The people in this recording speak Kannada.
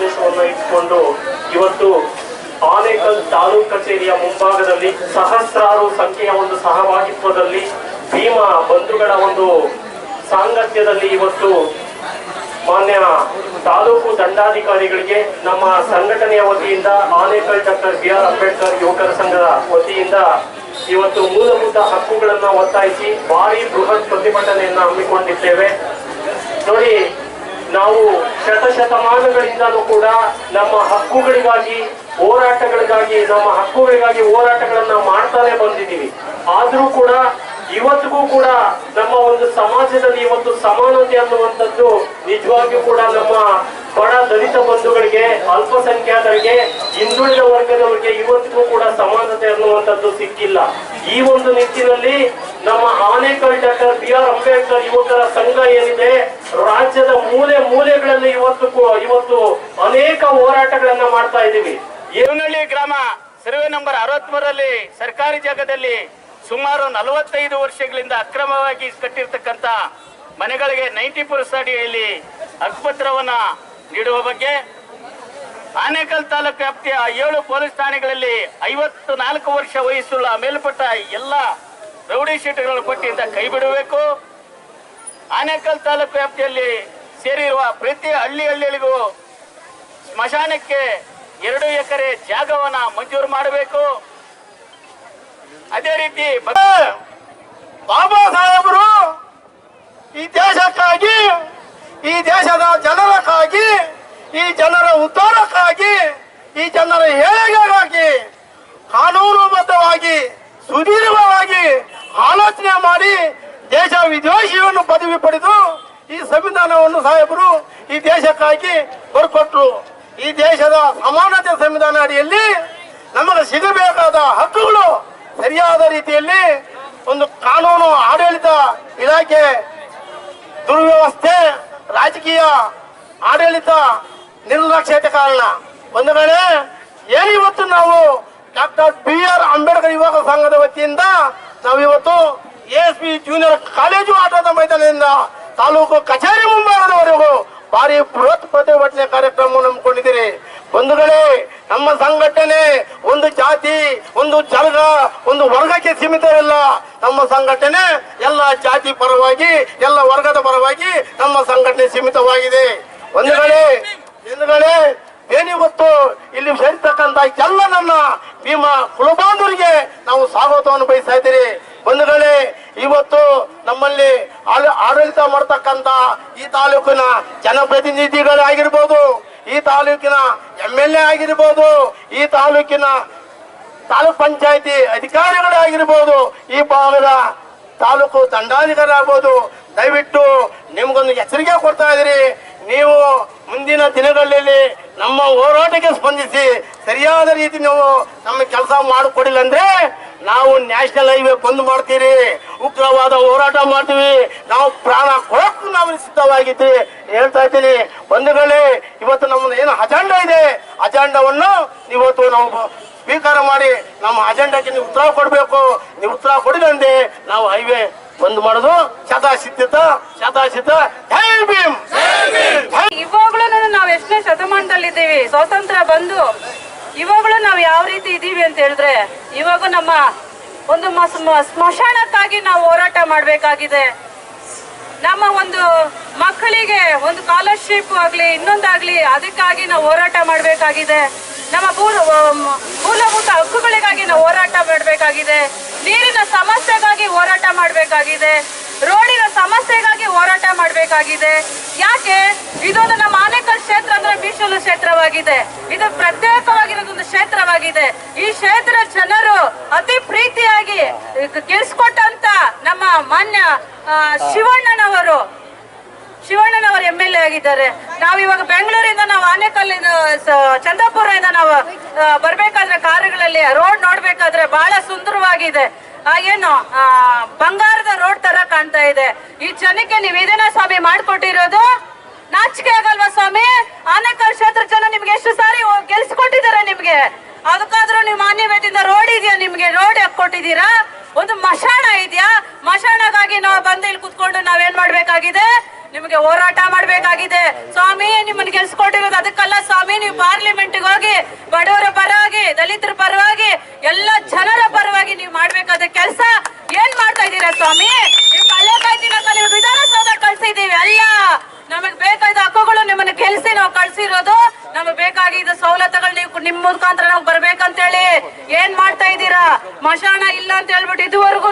ಉದ್ದೇಶವನ್ನು ಇಟ್ಟುಕೊಂಡು ಇವತ್ತು ಆನೇಕಲ್ ತಾಲೂಕ್ ಕಚೇರಿಯ ಮುಂಭಾಗದಲ್ಲಿ ಸಹಸ್ರಾರು ಸಂಖ್ಯೆಯ ಒಂದು ಸಹಭಾಗಿತ್ವದಲ್ಲಿ ಭೀಮಾ ಬಂಧುಗಳ ಒಂದು ಸಾಂಗತ್ಯದಲ್ಲಿ ಇವತ್ತು ಮಾನ್ಯ ತಾಲೂಕು ದಂಡಾಧಿಕಾರಿಗಳಿಗೆ ನಮ್ಮ ಸಂಘಟನೆಯ ವತಿಯಿಂದ Anekal doctor B R Ambedkar ಯುವಕರ ಸಂಘದ ವತಿಯಿಂದ ಇವತ್ತು ಮೂಲಭೂತ ಹಕ್ಕುಗಳನ್ನ ಒತ್ತಾಯಿಸಿ ಭಾರಿ ಬೃಹತ್ ಪ್ರತಿಭಟನೆಯನ್ನ ಹಮ್ಮಿಕೊಂಡಿದ್ದೇವೆ. ನೋಡಿ, ನಾವು ಶತಶತಮಾನಗಳಿಂದಲೂ ಕೂಡ ನಮ್ಮ ಹಕ್ಕುಗಳಿಗಾಗಿ, ಹೋರಾಟಗಳಿಗಾಗಿ, ನಮ್ಮ ಹಕ್ಕುಗಳಿಗಾಗಿ ಹೋರಾಟಗಳನ್ನ ಮಾಡ್ತಾನೆ ಬಂದಿದ್ದೀವಿ. ಆದ್ರೂ ಕೂಡ ಇವತ್ತಿಗೂ ಕೂಡ ನಮ್ಮ ಒಂದು ಸಮಾಜದಲ್ಲಿ ಇವತ್ತು ಸಮಾನತೆ ಅನ್ನುವಂಥದ್ದು ನಿಜವಾಗಿಯೂ ಕೂಡ ನಮ್ಮ ಬಡ ದಲಿತ ಬಂಧುಗಳಿಗೆ, ಅಲ್ಪಸಂಖ್ಯಾತರಿಗೆ, ಹಿಂದುಳಿದ ವರ್ಗದವರಿಗೆ ಇವತ್ತಿಗೂ ಕೂಡ ಸಮಾನತೆ ಅನ್ನುವಂಥದ್ದು ಸಿಕ್ಕಿಲ್ಲ. ಈ ಒಂದು ನಿಟ್ಟಿನಲ್ಲಿ ನಮ್ಮ Anekal doctor B R Ambedkar ಯುವಕರ ಸಂಘ ಏನಿದೆ ರಾಜ್ಯದ ಮೂಲೆ ಮೂಲೆಗಳಲ್ಲಿ ಇವತ್ತು ಇವತ್ತು ಅನೇಕ ಹೋರಾಟಗಳನ್ನ ಮಾಡ್ತಾ ಇದ್ದೀವಿ. ಏನಳ್ಳಿ ಗ್ರಾಮ ಸರ್ವೆ ನಂಬರ್ ಅರವತ್ಮೂರರಲ್ಲಿ ಸರ್ಕಾರಿ ಜಾಗದಲ್ಲಿ ಸುಮಾರು ನಲವತ್ತೈದು ವರ್ಷಗಳಿಂದ ಅಕ್ರಮವಾಗಿ ಕಟ್ಟಿರ್ತಕ್ಕಂಥ ಮನೆಗಳಿಗೆ ನೈಂಟಿ ಅಡಿಯಲ್ಲಿ ಹಕ್ಕುಪತ್ರವನ್ನ ನೀಡುವ ಬಗ್ಗೆ ಆನೇಕಲ್ ತಾಲೂಕು ವ್ಯಾಪ್ತಿಯ ಏಳು ಪೊಲೀಸ್ ಠಾಣೆಗಳಲ್ಲಿ ಐವತ್ತು ನಾಲ್ಕು ವರ್ಷ ವಯಸ್ಸುಳ್ಳ ಮೇಲ್ಪಟ್ಟ ಎಲ್ಲ ರೌಡಿ ಶೀಟ್ಗಳನ್ನು ಕೊಟ್ಟಿಯಿಂದ ಕೈ ಬಿಡಬೇಕು. ಆನೇಕಲ್ ತಾಲೂಕು ವ್ಯಾಪ್ತಿಯಲ್ಲಿ ಸೇರಿರುವ ಪ್ರತಿ ಹಳ್ಳಿ ಹಳ್ಳಿಗಳಿಗೂ ಸ್ಮಶಾನಕ್ಕೆ ಎರಡು ಎಕರೆ ಜಾಗವನ್ನು ಮಂಜೂರು ಮಾಡಬೇಕು. ಅದೇ ರೀತಿ ಬಾಬಾ ಸಾಹೇಬರು, ಈ ದೇಶಕ್ಕಾಗಿ, ಈ ದೇಶದ ಜನರಕ್ಕಾಗಿ, ಈ ಜನರ ಉದ್ಧಾರಕ್ಕಾಗಿ, ಈ ಜನರ ಏಳಿಗೆಗಾಗಿ ಕಾನೂನುಬದ್ಧವಾಗಿ, ಸುದೀರ್ಘವಾಗಿ ಆಲೋಚನೆ ಮಾಡಿ ದೇಶ ವಿದ್ವೇಷಿಯನ್ನು ಪದವಿ ಪಡೆದು ಈ ಸಂವಿಧಾನವನ್ನು ಸಾಹೇಬರು ಈ ದೇಶಕ್ಕಾಗಿ ಬರ್ಕೊಟ್ರು ಈ ದೇಶದ ಸಮಾನತೆ ಸಂವಿಧಾನ ಅಡಿಯಲ್ಲಿ ನಮಗೆ ಸಿಗಬೇಕಾದ ಹಕ್ಕುಗಳು ಸರಿಯಾದ ರೀತಿಯಲ್ಲಿ ಒಂದು ಕಾನೂನು ಆಡಳಿತ ಇಲಾಖೆ ದುರ್ವ್ಯವಸ್ಥೆ, ರಾಜಕೀಯ ಆಡಳಿತ ನಿರ್ಲಕ್ಷ್ಯತೆ ಕಾರಣ. ಒಂದು ವೇಳೆ ಏನಿವತ್ತು ನಾವು ಡಾಕ್ಟರ್ ಬಿ ಆರ್ ಅಂಬೇಡ್ಕರ್ ಯುವಕ ಸಂಘದ ವತಿಯಿಂದ ನಾವು ಇವತ್ತು ಎಸ್ ಪಿ ಜೂನಿಯರ್ ಕಾಲೇಜು ಆಟದ ಮೈದಾನದಿಂದ ತಾಲೂಕು ಕಚೇರಿ ಮುಂಭಾಗದವರೆಗೂ ಭಾರಿ ಬೃಹತ್ ಪ್ರತಿಭಟನೆ ಕಾರ್ಯಕ್ರಮವನ್ನು ಹಮ್ಮಿಕೊಂಡಿದ್ದೀರಿ. ಬಂಧುಗಳೇ, ನಮ್ಮ ಸಂಘಟನೆ ಒಂದು ಜಾತಿ, ಒಂದು ಜಲಗ ಒಂದು ವರ್ಗಕ್ಕೆ ಸೀಮಿತವಿಲ್ಲ. ನಮ್ಮ ಸಂಘಟನೆ ಎಲ್ಲ ಜಾತಿ ಪರವಾಗಿ, ಎಲ್ಲ ವರ್ಗದ ಪರವಾಗಿ ನಮ್ಮ ಸಂಘಟನೆ ಸೀಮಿತವಾಗಿದೆ. ಬಂಧುಗಳೇ ಬಂಧುಗಳೇ, ಏನಿ ಗೊತ್ತು, ಇಲ್ಲಿ ಸೇರಿರ್ತಕ್ಕಂಥ ಎಲ್ಲ ನನ್ನ ಭೀಮಾ ಕುಲಬಾಂಧವರಿಗೆ ನಾವು ಸ್ವಾಗತವನ್ನು ಬಯಸ್ತಾ ಇದ್ದೀರಿ. ಬಂಧುಗಳೇ ಇವತ್ತು ನಮ್ಮಲ್ಲಿ ಆಡಳಿತ ಮಾಡತಕ್ಕಂತ ಈ ತಾಲೂಕಿನ ಜನಪ್ರತಿನಿಧಿಗಳಾಗಿರ್ಬೋದು ಈ ತಾಲೂಕಿನ ಎಂ ಎಲ್ ಎ ಆಗಿರ್ಬೋದು, ಈ ತಾಲೂಕಿನ ತಾಲೂಕ್ ಪಂಚಾಯತಿ ಅಧಿಕಾರಿಗಳಾಗಿರ್ಬೋದು ಈ ಭಾಗದ ತಾಲೂಕು ದಂಡಾಧಿಕಾರಿ ದಯವಿಟ್ಟು ನಿಮ್ಗೊಂದು ಎಚ್ಚರಿಕೆ ಕೊಡ್ತಾ ಇದ್ದೀರಿ. ನೀವು ಮುಂದಿನ ದಿನಗಳಲ್ಲಿ ನಮ್ಮ ಹೋರಾಟಕ್ಕೆ ಸ್ಪಂದಿಸಿ, ಸರಿಯಾದ ರೀತಿ ನೀವು ನಮ್ಮ ಕೆಲಸ ಮಾಡಿಕೊಡಿಲ್ಲ ಅಂದ್ರೆ ನಾವು ನ್ಯಾಷನಲ್ ಹೈವೇ ಬಂದ್ ಮಾಡ್ತೀರಿ, ಉಗ್ರವಾದ ಹೋರಾಟ ಮಾಡ್ತೀವಿ, ನಾವು ಪ್ರಾಣ ಕೊಡಕ್ಕೂ ನಾವು ಸಿದ್ಧವಾಗಿದ್ವಿ ಹೇಳ್ತಾ ಇದ್ದೀನಿ, ಬಂಧುಗಳೇ, ಇವತ್ತು ನಮ್ಮದು ಏನು ಅಜೆಂಡಾ ಇದೆ? ಅಜೆಂಡಾವನ್ನು ಇವತ್ತು ನಾವು ಸ್ವೀಕಾರ ಮಾಡಿ ನಮ್ಮ ಅಜೆಂಡಾಕ್ಕೆ ನೀವು ಉತ್ತರ ಕೊಡಬೇಕು. ನೀವು ಉತ್ತರ ಕೊಡಿದಂತೆ ನಾವು ಹೈವೇ ಬಂದ್ ಮಾಡೋದು ಶತಾಸಿದ್ಧ ಶತಾಸಿದ್ಧ ಜೈ ನಾವು ಎಷ್ಟನೇ ಶತಮಾನದಲ್ಲಿದ್ದೀವಿ. ಸ್ವಾತಂತ್ರ್ಯ ಬಂದು ಇವಾಗಲೂ ನಾವು ಯಾವ ರೀತಿ ಇದ್ದೀವಿ ಅಂತ ಹೇಳಿದ್ರೆ ಇವಾಗ ನಮ್ಮ ಒಂದು ಸ್ಮಶಾನಕ್ಕಾಗಿ ನಾವು ಹೋರಾಟ ಮಾಡಬೇಕಾಗಿದೆ. ನಮ್ಮ ಒಂದು ಮಕ್ಕಳಿಗೆ ಒಂದು ಸ್ಕಾಲರ್ಶಿಪ್ ಆಗಲಿ, ಇನ್ನೊಂದಾಗ್ಲಿ ಅದಕ್ಕಾಗಿ ನಾವು ಹೋರಾಟ ಮಾಡಬೇಕಾಗಿದೆ. ನಮ್ಮ ಮೂಲ- ಮೂಲಭೂತ ಹಕ್ಕುಗಳಿಗಾಗಿ ನಾವು ಹೋರಾಟ ಮಾಡಬೇಕಾಗಿದೆ. ನೀರಿನ ಸಮಸ್ಯೆಗಾಗಿ ಹೋರಾಟ ಮಾಡಬೇಕಾಗಿದೆ. ರೋಡಿನ ಸಮಸ್ಯೆಗಾಗಿ ಹೋರಾಟ ಮಾಡಬೇಕಾಗಿದೆ. ಯಾಕೆ? ಇದೊಂದು ನಮ್ಮ ಆನೇಕಲ್ ಕ್ಷೇತ್ರ ಅಂದ್ರೆ ಮೀಸಲು ಕ್ಷೇತ್ರವಾಗಿದೆ. ಇದು ಪ್ರತ್ಯೇಕವಾಗಿರೋದೊಂದು ಕ್ಷೇತ್ರವಾಗಿದೆ. ಈ ಕ್ಷೇತ್ರ ಜನರು ಅತಿ ಪ್ರೀತಿಯಾಗಿ ಗೆಲ್ಸ್ಕೊಟ್ಟಂತ ನಮ್ಮ ಮಾನ್ಯ ಶಿವಣ್ಣನವರು. ಶಿವಣ್ಣನವರು ಎಂ ಎಲ್ ಎ ಆಗಿದ್ದಾರೆ. ನಾವು ಇವಾಗ ಬೆಂಗಳೂರಿಂದ ನಾವು ಆನೇಕಲ್ಲಿನ ಚಂದ್ರಪುರದಿಂದ ನಾವು ಬರ್ಬೇಕಾದ್ರೆ ಕಾರುಗಳಲ್ಲಿ ರೋಡ್ ನೋಡ್ಬೇಕಾದ್ರೆ ಬಹಳ ಸುಂದರವಾಗಿದೆ. ಏನು ಬಂಗಾರದ ರೋಡ್ ತರ ಕಾಣ್ತಾ ಇದೆ. ಈ ಜನಕ್ಕೆ ನೀವು ಇದೇನ ಸ್ವಾಮಿ ಮಾಡ್ಕೊಟ್ಟಿರೋದು ನಾಚಿಕೆ ಆಗಲ್ವಾ ಸ್ವಾಮಿ ಆನೇಕಲ್ ಕ್ಷೇತ್ರ ಜನ ನಿಮ್ಗೆ ಎಷ್ಟು ಸಾರಿ ಗೆಲ್ಸ್ಕೊಟ್ಟಿದ್ದಾರೆ ನಿಮ್ಗೆ? ಅದಕ್ಕಾದ್ರೂ ನೀವು ಮಾನ್ಯತೆಯಿಂದ ರೋಡ್ ಇದೆಯಾ ನಿಮ್ಗೆ? ರೋಡ್ ಕೊಟ್ಟಿದ್ದೀರಾ? ಒಂದು ಮಶಾಣ ಇದೆಯಾ? ಮಶಾಣಗಾಗಿ ನಾವು ಬಂದು ಇಲ್ಲಿ ಕುತ್ಕೊಂಡು ನಾವೇನ್ ಮಾಡ್ಬೇಕಾಗಿದೆ? ನಿಮಗೆ ಹೋರಾಟ ಮಾಡ್ಬೇಕಾಗಿದೆ. ಸ್ವಾಮಿ ಗೆಲ್ಸ್ ಕೊಟ್ಟಿರೋದು ಅದಕ್ಕಲ್ಲ ಸ್ವಾಮಿ, ನೀವು ಪಾರ್ಲಿಮೆಂಟ್ ಹೋಗಿ, ಬಡವರ ಪರವಾಗಿ, ದಲಿತರ ಪರವಾಗಿ, ಎಲ್ಲ ಜನರ ಪರವಾಗಿ ನೀವು ಮಾಡ್ಬೇಕಾದ ಕೆಲಸ. ಏನ್ ಮಾಡ್ತಾ ಇದ್ದೀರಾ ಸ್ವಾಮಿ? ನೀವು ವಿಧಾನಸೌಧ ಕಳ್ಸಿದೀವಿ ಅಲ್ಲ. ನಮಗ್ ಬೇಕಾದ ಹಕ್ಕುಗಳು ನಿಮ್ಮನ್ನ ಕೆಲ್ಸಿ ನಾವು ಕಳ್ಸಿರೋದು. ನಮಗ್ ಇದು ಸವಲತ್ತುಗಳು ನೀವು ನಿಮ್ ಮುಖಾಂತರ ನಾವು ಬರ್ಬೇಕಂತ ಹೇಳಿ ಏನ್ ಮಾಡ್ತಾ ಇದ್ದೀರಾ? ಮಶಾಣ ಇಲ್ಲ ಅಂತ ಹೇಳ್ಬಿಟ್ಟು ಇದುವರೆಗೂ